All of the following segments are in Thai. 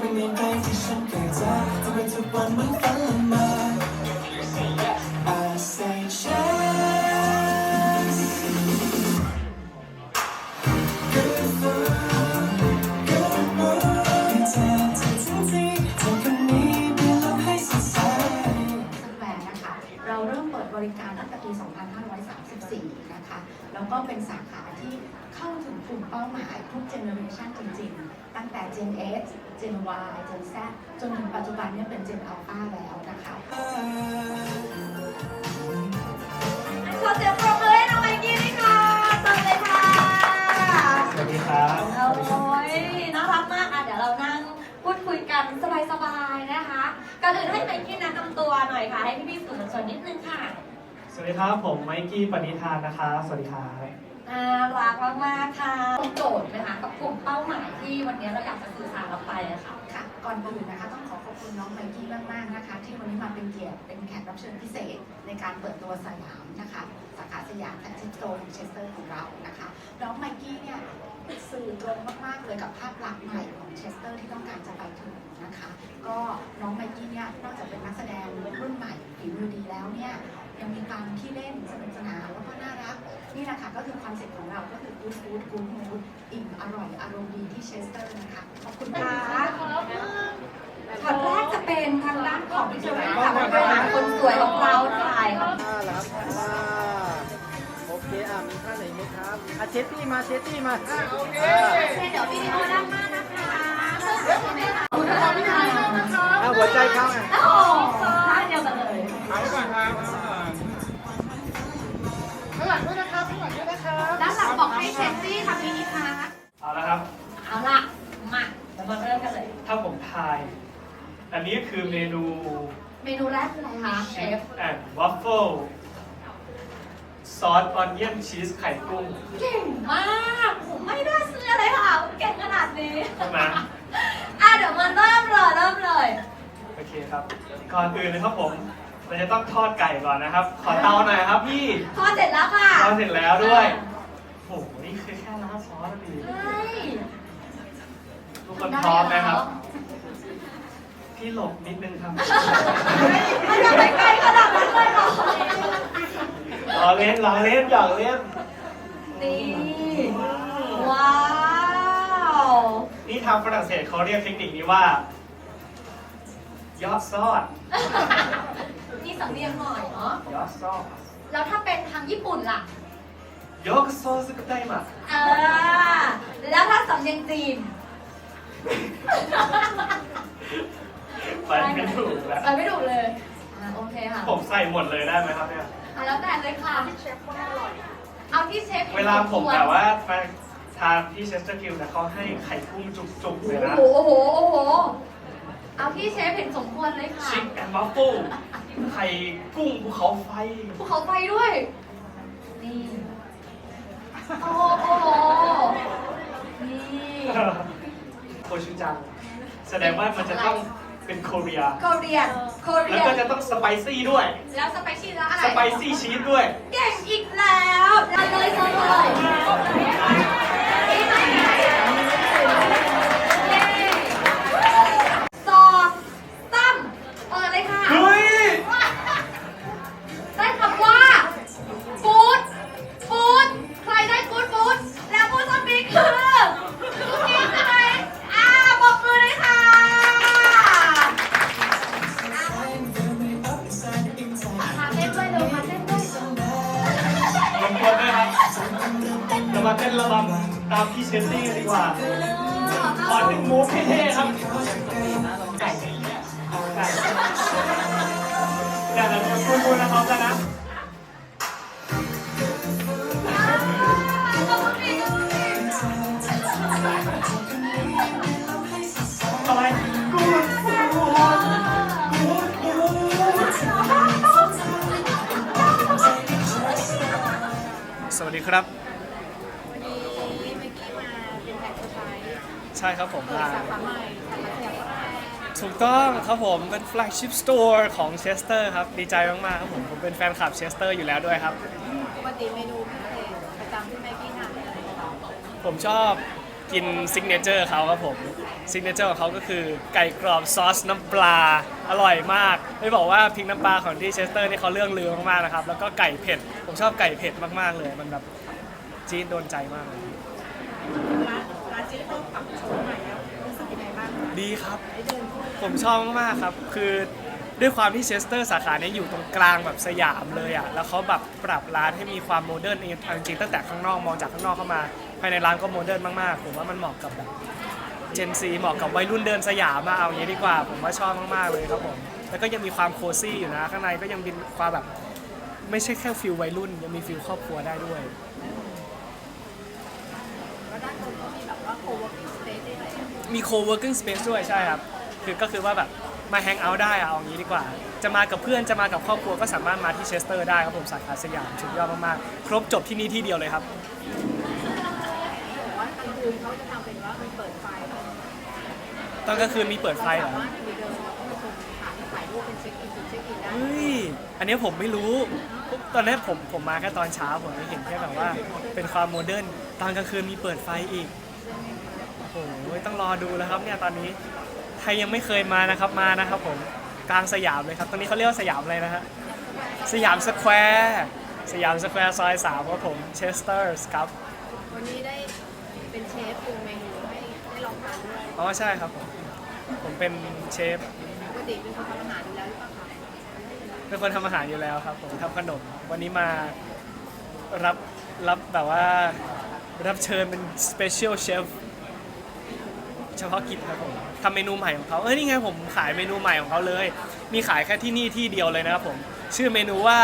เป็นยังไงที่ฉันเกิดจากทำไมทุกวันเหมันฝันละเมอ บริการตั้งแต่ปี 2534 นะคะ แล้วก็เป็นสาขาที่เข้าถึงกลุ่มเป้าหมายทุกเจเนอเรชันจริงๆ ตั้งแต่ Gen X Gen Y Gen Z จนถึงปัจจุบันเนี่ยเป็น Gen Alpha แล้วนะคะขอเสียงปรบ ก่อนอื่นให้ไมค์กี้แนะนำตัวหน่อยค่ะ ให้พี่ๆสื่อมวลชนนิดนึงค่ะสวัสดีครับ ผมไมกี้ปณิธานนะคะสวัสดีครับ น่ารักมากๆค่ะตรงโจทย์นะคะกับกลุ่มเป้าหมายที่วันนี้เราอยากจะสื่อสารออกไปอะค่ะ ค่ะก่อนอื่นนะคะต้องขอข อบคุณน้องไมกี้มากๆนะคะ ที่วันนี้มาเป็นเกียรติเป็นแขกรับเชิญพิเศษ ในการเปิดตัวสยามนะคะ สาขาสยามแฟชั่นโซนเชสเตอร์ของเรานะคะ น้องไมกี้เนี่ยสื่อตรงมากๆเลยกับภาพลักษณ์ใหม่ของเชสเตอร์ที่ต้องการจะไปถึงนะคะ ก็น้องไมกี้เนี่ยนอกจากเป็นนักแสดงรุ่นใหม่ฝีมือดีแล้วเนี่ยยังมีความที่เล่นสนุกสนานแล้วก็น่ารักนี่แหละค่ะก็คือคอนเซ็ปต์ของเราก็คือ good food good mood อิ่มอร่อยอารมณ์ดีที่เชสเตอร์นะคะขอบคุณค่ะ ช็อตแรกจะเป็นทางด้านของพี่เชอรี่ค่ะเป็นคนส วยของเราถ่ายค่ะน่ารักมากโอเคอะมีท่าไหนไหมครับอะเชตตี้มาเชตตี้มาอะโอเคเดี๋ยววิดีโอด้านหน้านะคะอะหัวใจเข้าอะโอ้โหท่าเดียวกันเลยข้างหลังด้วยนะครับข้างหลังด้วยนะครับด้านหลังบอกให้เชฟซี่ทำมินิพาร์ทเอาละครับ เอาละมาเดี๋ยวมาเริ่มกันเลย ถ้าผมทาย อันนี้คือเมนู เมนูแรกคืออะไรคะเชฟ แอนด์วัฟเฟิลซอสออนเยียนชีสไข่กุ้งเก่งมาก ผมไม่น่าเชื่อเลยค่ะว่าเก่งขนาดนี้ ใช่ไหมอะเดี๋ยวมาเริ่มเลยเริ่มเลย โอเคครับ ก่อนอื่นนะครับผม เราจะต้องทอดไก่ก่อนนะครับ ขอเตาหน่อยครับพี่ทอดเสร็จแล้วค่ะทอดเสร็จแล้วด้วยโอ้โหนี่คือแค่ราดซอสนะพี่ใช่ทุกคนพร้อมไหมครับ พี่หลบนิดนึงครับมันจะไปไกลขนาดนั้นเลยเหรอรอเล่นรอเล่นหยอกเล่นนี่ ว้าว นี่ทางฝรั่งเศสเขาเรียกเทคนิคนี้ว่า ยอดซอด นี่สำเนียงหน่อยเนาะ ยอดซอด แล้วถ้าเป็นทางญี่ปุ่นล่ะ ยกโซสกไตมาเออแล้วถ้าสำเนียงจีน ไปไม่ถูกแล้วไปไม่ถูกเลยอ่าโอเคค่ะผมใส่หมดเลยได้ไหมครับเนี่ย อะแล้วแต่เลยค่ะ ที่เชฟก็อร่อยเอาที่เชฟห็นเวลาผมควรแบบว่าไปทานที่เชสเตอร์กิลนะเขาให้ไข่กุ้งจุกๆเลยนะโอ้โหโอ้โหโอ้โห เอาที่เชฟเห็นสมควรเลยค่ะชิคแอนด์วัฟเฟิลไข่กุ้งภูเขาไฟ ภูเขาไฟด้วย นี่ โอ้โหโอ้โหนี่ โคชูจัง แสดงว่ามันจะต้อง เป็นโคเรียโคเรียนโคเรีแล้วยก็นจะต้องสไปซี่ด้วย แล้วสไปซี่แล้วอะไร สไปซี่ชีสด้วย เก่งอีกแล้วได้เลยเชิญเลย ครับวันนี้เมื่อกี้มาเป็นแขกสุดท้ายใช่ครับผมเปิดมาสาขาใหม่สาขาสยามสแควร์ถูกต้องครับผมเป็น flagship store ของเชสเตอร์ครับดีใจมากๆครับผมผมเป็นแฟนคลับเชสเตอร์อยู่แล้วด้วยครับ ปกติเมนูพิเศษประจำที่แม่กี้ทานอะไรบ้างผมชอบกินซิกเนเจอร์เขาครับผม ซิกเนเจอร์ของเขาก็คือไก่กรอบซอสน้ำปลาอร่อยมากไม่บอกว่าพริกน้ำปลาของที่เชสเตอร์นี่เขาเรื่องลือมากๆนะครับแล้วก็ไก่เผ็ดผมชอบไก่เผ็ดมากๆเลย มันแบบจี๊ดโดนใจมากเลยร้านร้านเจ๊เขาปรับโฉมใหม่แล้วรู้สึกยังไงบ้างดีครับ ได้เดินพูดผมชอบมากๆครับ คือด้วยความที่เชสเตอร์สาขาเนี้อยู่ตรงกลางแบบสยามเลยอะ แล้วเขาแบบปรับร้านให้มีความโมเดิร์นเองเอาจริงๆตั้งแต่ข้างนอกมองจากข้างนอกเข้ามา ภายในร้านก็โมเดิร์นมากๆ ผมว่ามันเหมาะกับแบบ เจนซีเหมาะกับวัยรุ่นเดินสยามมาเอาอย่างนี้ดีกว่า ผมว่าชอบมากๆเลยครับผมแล้วก็ยังมีความโคซี่อยู่นะ ข้างในก็ยังมีความแบบไม่ใช่แค่ฟิลวัยรุ่น ยังมีฟิลครอบครัวได้ด้วย แล้วด้านบนก็มีแบบว่า co-working space ได้ไหมมี co-working space ด้วยใช่ครับ คือก็คือว่าแบบมาแฮงเอาท์ได้อะเอาอย่างนี้ดีกว่า จะมากับเพื่อนจะมากับครอบครัวก็สามารถมาที่เชสเตอร์ได้ครับผมสาขาสยามสุดยอดมากๆ ครบจบที่นี่ที่เดียวเลยครับบอกว่ากลางคืนเขาจะทำเป็นว่ามันเปิดไฟ ตอนกลางคืนมีเปิดไฟเหรสาอมารถไปเดินแล้วก็ชมถ่ายถ่ายรูปเป็นเช็คอินจุดเช็คอินได้เฮ้ย อันนี้ผมไม่รู้ ตอนแรกผมผมมาแค่ตอนเช้าผมเห็นแค่แบบว่า เป็นความโมเดิร์น ตอนกลางคืนมีเปิดไฟอีก โอ้โห ต้องรอดูแล้วครับเนี่ยตอนนี้ ใครยังไม่เคยมานะครับมานะครับผม กลางสยามเลยครับตรงนี้เขาเรียกว่าสยามอะไรนะฮะ สยามสแควร์ สยามสแควร์ซอยสามครับผม เชสเตอร์สครับ วันนี้ได้เป็นเชฟปรุงเมนูให้ได้ลองทานด้วย อ๋อใช่ครับผมผม เป็นเชฟปกติเป็นคนทำอาหารอยู่แล้วหรือเปล่าคะเป็นคนทำอาหารอยู่แล้วครับผมทำขนม วันนี้มารับรับแบบว่ารับเชิญเป็น special chef เฉพาะกิจครับผมทำเมนูใหม่ของเขาเอ้ยนี่ไงผมขายเมนูใหม่ของเขาเลย มีขายแค่ที่นี่ที่เดียวเลยนะครับผม ชื่อเมนูว่า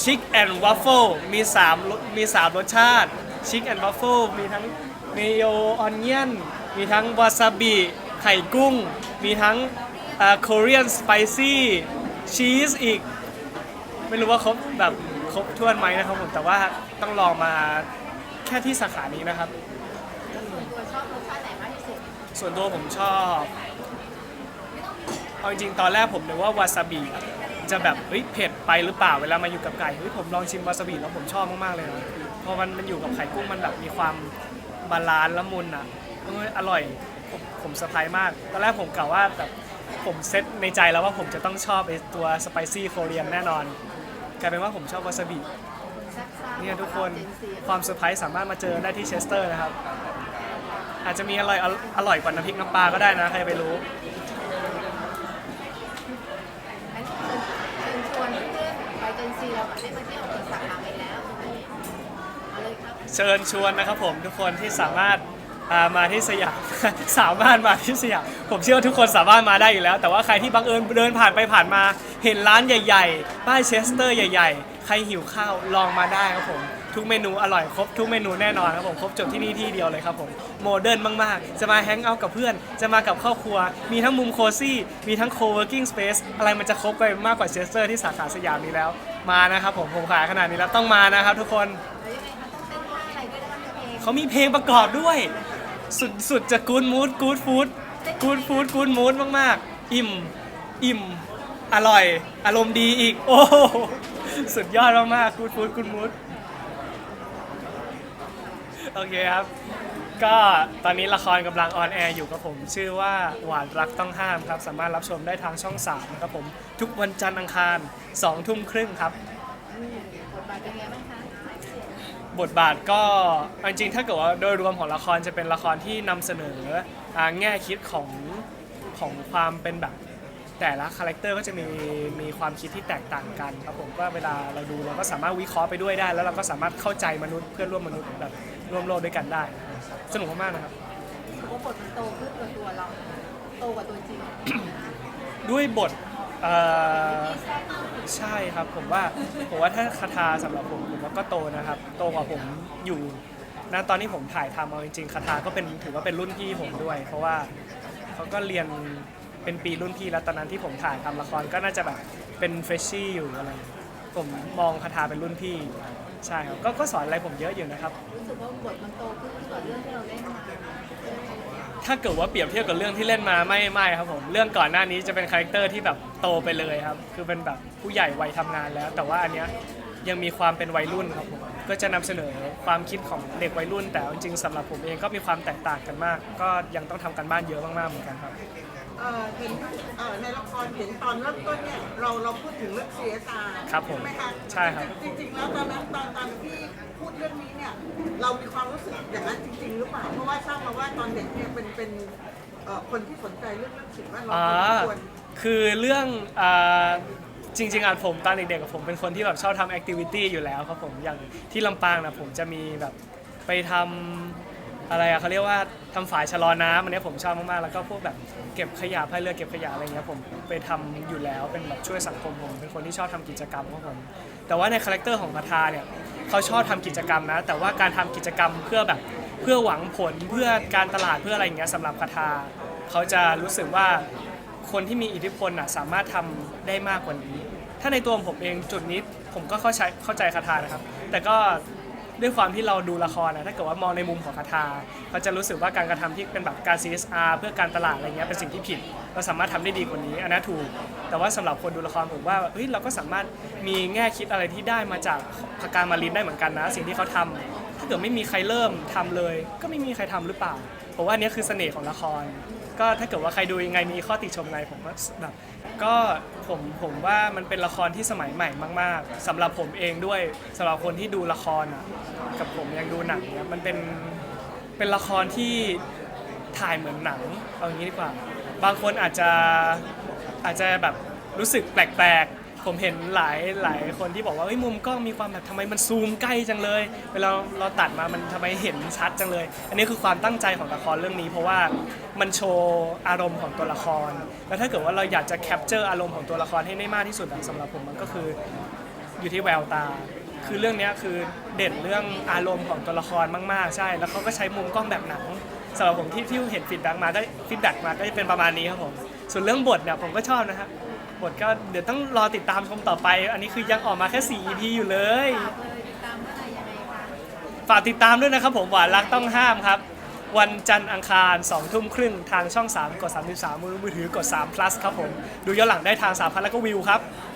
Chick and Waffle มี3รสมี3รสชาติ Chick and Waffle มีทั้งเมโยออนเนียน มีทั้งวาซาบิไข่กุ้ง มีทั้งเอ่อ Korean Spicy ชีสอีก ไม่รู้ว่าครบแบบครบถ้วนไหมนะครับผมแต่ว่าต้องลองมาแค่ที่สาขานี้นะครับส่วนตัวชอบรสชาติไหนมากที่สุดส่วนตัวผมชอบเอาจริงๆตอนแรกผมนึกว่าวาซาบิจะแบบเฮ้ยเผ็ดไปหรือเปล่าเวลามาอยู่กับไก่เฮ้ยผมลองชิมวาซาบิแล้วผมชอบมากๆเลยนะพอมันมันอยู่กับไข่กุ้งมันแบบมีความบาลานซ์ละมุนอะ เอออร่อยผมผมเซอร์ไพรส์มาก ตอนแรกผมกะว่าแบบผมเซตในใจแล้วว่าผมจะต้องชอบไอ้ตัวสไปซี่โคเรียนแน่นอน กลายเป็นว่าผมชอบวาซาบิแซ่บซ่าเนี่ยทุกคนเจนซีความเซอร์ไพรส์สามารถมาเจอได้ที่เชสเตอร์นะครับ อาจจะมีอร่อยอร่อยกว่าน้ำพริกน้ำปลาก็ได้นะใครไปรู้งั้นเชิญเชิญชวนเพื่อนๆไปเจนซีเราได้มาเที่ยวเปิดสาขาใหม่แล้วตรงนี้เอาเลยครับ เชิญชวนนะครับผมทุกคนที่สามารถามาที่สยาม สามารถมาที่สยามผมเชื่อว่าทุกคนสามารถมาได้อยู่แล้ว แต่ว่าใครที่บังเอิญเดินผ่านไปผ่านมา เห็นร้านใหญ่ ๆ ป้ายเชสเตอร์ใหญ่ ๆ ใครหิวข้าวลองมาได้ครับผม ทุกเมนูอร่อยครบทุกเมนูแน่นอนครับผมครบจบที่นี่ที่เดียวเลยครับผมโมเดิร์นมากๆ จะมาแฮงเอาท์กับเพื่อน จะมากับครอบครัว มีทั้งมุมโคซี่มีทั้งโคเวิร์กิ้งสเปซอะไรมันจะครบไปมากกว่าเชสเตอร์ที่สาขาสยามนี้แล้วมานะครับผมผมขายขนาดนี้แล้วต้องมานะครับ ทุกคนแล้วยังไงคะต้องเต้นท่าอะไรด้วยนะคะเพลงเขามีเพลงประกอบด้วย สุดสุดจะกูดมูดกูดฟู้ดกูดฟู้ดกูดมูดมากๆ อิ่ม อิ่ม อร่อย อารมณ์ดีอีก โอ้โหสุดยอดมากๆกูดฟู้ดกูดมูดโอเคครับ ก็ตอนนี้ละครกำลังออนแอร์อยู่กับผม ชื่อว่าหวานรักต้องห้ามครับ สามารถรับชมได้ทางช่อง3ครับผม ทุกวันจันทร์อังคาร2ทุ่มครึ่งครับบทบาทเป็นไงบ้างคะ บทบาทก็จริงๆถ้าเกิดว่าโดยรวมของละครจะเป็นละครที่นำเสนออ่าแง่คิดของของความเป็นแบบแต่ละคาแรคเตอร์ก็จะมีมีความคิดที่แตกต่างกันครับผมก็เวลาเราดูเราก็สามารถวิเคราะห์ไปด้วยได้ แล้วเราก็สามารถเข้าใจมนุษย์เพื่อนร่วมมนุษย์แบบร่วมโลกด้วยกันได้ สนุกมากๆนะครับ ถือว่าบทมันโตขึ้นกว่าตัวเรา โตกว่าตัวจริง ด้วยบท เอ่อใช่ครับผมว่าผมว่าถ้าคาถาสำหรับผมผมว่าก็โตนะครับโตกว่าผมอยู่นะตอนที่ผมถ่ายทำเอาจริงๆคาถาก็เป็นถือว่าเป็นรุ่นพี่ผมด้วย เพราะว่าเขาก็เรียนเป็นปีรุ่นพี่แล้วตอนนั้นที่ผมถ่ายทำละครก็น่าจะแบบเป็นเฟรชชี่อยู่อะไรอย่างเงี้ยผมมองคาถาเป็นรุ่นพี่ ใช่ครับก็ก็สอนอะไรผมเยอะอยู่นะครับ รู้สึกว่าบทมันโตขึ้นกว่าเรื่องที่เราเล่นมา ถ้าเกิดว่าเปรียบเทียบกับเรื่องที่เล่นมาไม่ไม่ครับผมเรื่องก่อนหน้านี้จะเป็นคาแรคเตอร์ที่แบบโตไปเลยครับ คือเป็นแบบผู้ใหญ่วัยทำงานแล้ว แต่ว่าอันเนี้ยยังมีความเป็นวัยรุ่นครับผมก็จะนำเสนอความคิดของเด็กวัยรุ่น แต่เอาจริงๆสำหรับผมเองก็มีความแตกต่างกันมาก ก็ยังต้องทำกันบ้านเยอะมากๆเหมือนกันครับ เอ่อเห็นเอ่อในละครเห็นตอนเริ่มต้นเนี่ยเราเราพูดถึงเรื่อง CSR ครับผมใช่ไหมคะใช่ครับ จริงๆแล้วตอนนั้นตอนตอนที่ พูดเรื่องนี้เนี่ย เรามีความรู้สึกอย่างนั้นจริง ๆ หรือเปล่า เพราะว่าทราบมาว่าตอนเด็กเนี่ยเป็นเป็นเอ่อคนที่สนใจเรื่องเรื่องสิ่งแวดล้อมอ่าพอสมควร คือเรื่องอ่าจริง ๆอะผมตอนเด็กๆกับผมเป็นคนที่แบบชอบทำแอคทิวิตี้อยู่แล้วครับผมอย่างที่ลำปางนะผมจะมีแบบไปทำอะไรอะเขาเรียกว่า ทำฝายชะลอน้ำอันนี้ผมชอบมากๆ แล้วก็พวกแบบเก็บขยะพายเรือเก็บขยะอะไรเงี้ยผมไปทำอยู่แล้วเป็นแบบช่วยสังคมผมเป็นคนที่ชอบทำกิจกรรมครับผมแต่ว่าในคาแรคเตอร์ของคาทาเนี่ยเขาชอบทำกิจกรรมนะ แต่ว่าการทำกิจกรรมเพื่อแบบเพื่อหวังผลเพื่อการตลาดเพื่ออะไรอย่างเงี้ยสำหรับคาทาเขาจะรู้สึกว่า คนที่มีอิทธิพลน่ะสามารถทำได้มากกว่านี้ ถ้าในตัวผมเองจุดนี้ผมก็เข้าใจเข้าใจคาทานะครับ แต่ก็ ด้วยความที่เราดูละครนะถ้าเกิดว่ามองในมุมของคาทาเขาจะรู้สึกว่าการกระทำที่เป็นแบบการ CSR เพื่อการตลาดอะไรเงี้ยเป็นสิ่งที่ผิด เราสามารถทำได้ดีกว่านี้อันนั้นถูก แต่ว่าสำหรับคนดูละครผมว่าเฮ้ยเราก็สามารถมีแง่คิดอะไรที่ได้มาจากพาการมารินได้เหมือนกันนะ สิ่งที่เขาทำถ้าเกิดไม่มีใครเริ่มทำเลย ก็ไม่มีใครทำหรือเปล่าผมว่าอันนี้คือเสน่ห์ของละคร ก็ถ้าเกิดว่าใครดูยังไงมีข้อติชมอะไรผมก็แบบก็ ผมผมว่ามันเป็นละครที่สมัยใหม่มาก ๆสำหรับผมเองด้วยสำหรับคนที่ดูละครอะกับผมยังดูหนังเนี่ยมันเป็นเป็นละครที่ถ่ายเหมือนหนังเอางี้ดีกว่า บางคนอาจจะอาจจะแบบรู้สึกแปลกๆ ผมเห็นหลายหลายคนที่บอกว่าเฮ้ยมุมกล้องมีความแบบทำไมมันซูมใกล้จังเลย เวลาเราตัดมามันทำไมเห็นชัดจังเลย อันนี้คือความตั้งใจของละครเรื่องนี้ เพราะว่ามันโชว์อารมณ์ของตัวละคร แล้วถ้าเกิดว่าเราอยากจะแคปเจอร์อารมณ์ของตัวละครให้ได้มากที่สุดอะสำหรับผมมันก็คืออยู่ที่แววตา คือเรื่องนี้คือเด่นเรื่องอารมณ์ของตัวละครมากๆ ใช่ แล้วเขาก็ใช้มุมกล้องแบบหนังสำหรับผมที่ที่เห็นฟีดแบ็กมาก็ฟีดแบ็กมาก็จะเป็นประมาณนี้ครับผมส่วนเรื่องบทเนี่ยผมก็ชอบนะครับ บทก็เดี๋ยวต้องรอติดตามชมต่อไป อันนี้คือยังออกมาแค่ 4 EP อยู่เลย ฝากเลยติดตามเมื่อไหร่ยังไงคะฝากติดตามด้วยนะครับผมหวานรักต้องห้ามครับ วันจันทร์อังคาร2ทุ่มครึ่งทางช่อง 3 กด 33 มือมือถือกด3 plus ครับผม ดูย้อนหลังได้ทาง3พันแล้วก็วิวครับข